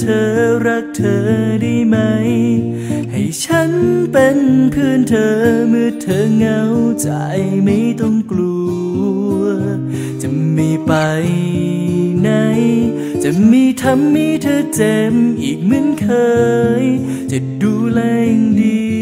เธอรักเธอได้ไหม ให้ฉันเป็นเพื่อนเธอเมื่อเธอเหงาใจไม่ต้องกลัว จะไม่ไปไหน จะมีทำให้เธอเจ็บอีกเหมือนเคย จะดูแลอย่างดี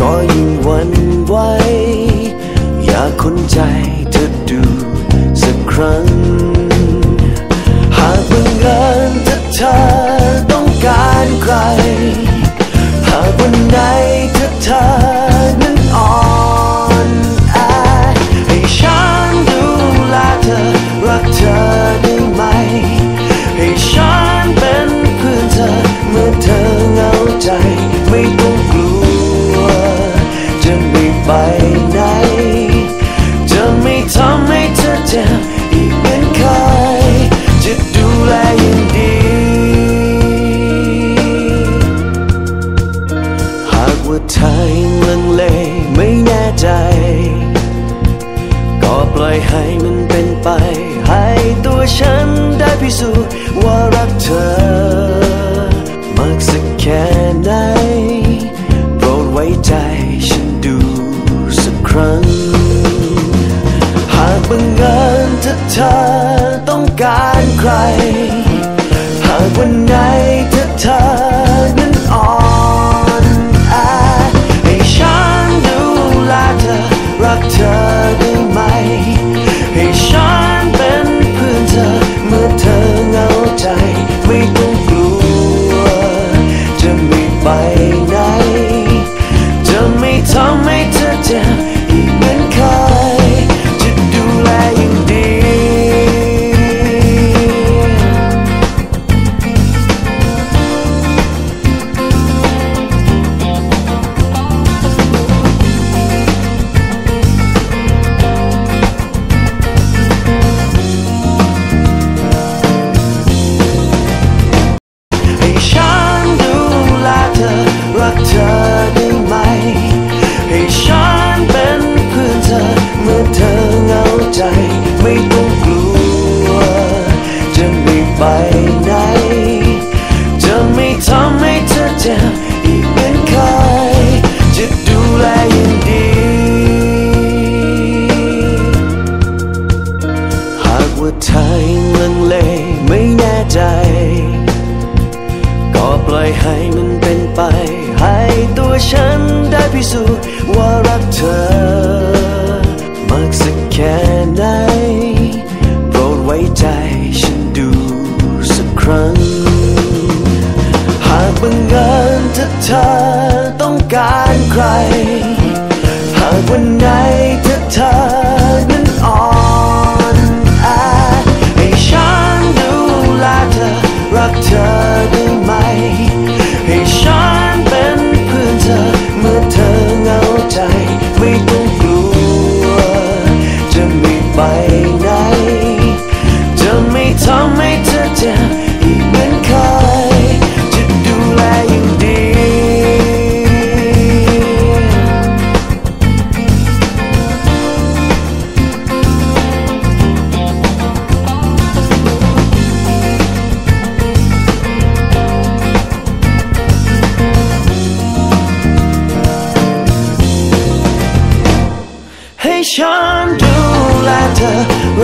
ก็ยิ่งหวันไหวอยากคนใจเธอดูสักครั้ง ปล่อยให้มันเป็นไป ให้ตัวฉันได้พิสูจน์ว่ารักเธอ มากสักแค่ไหนโปรดไว้ใจฉันดูสักครั้ง หากบังเอิญถ้าเธอ ยให้มันเป็นไป ให้ตัวฉันได้พิสูจน์ว่ารักเธอ มากสักแค่ไหน โปรดไว้ใจฉันดูสักครั้ง หากบังเอิญถ้าเธอต้องการใคร หากวันไหนถ้าเธอรักเธอ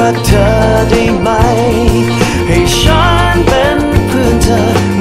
ักเธอได้ไหม ให้ฉันเป็นเพื่อนเธอ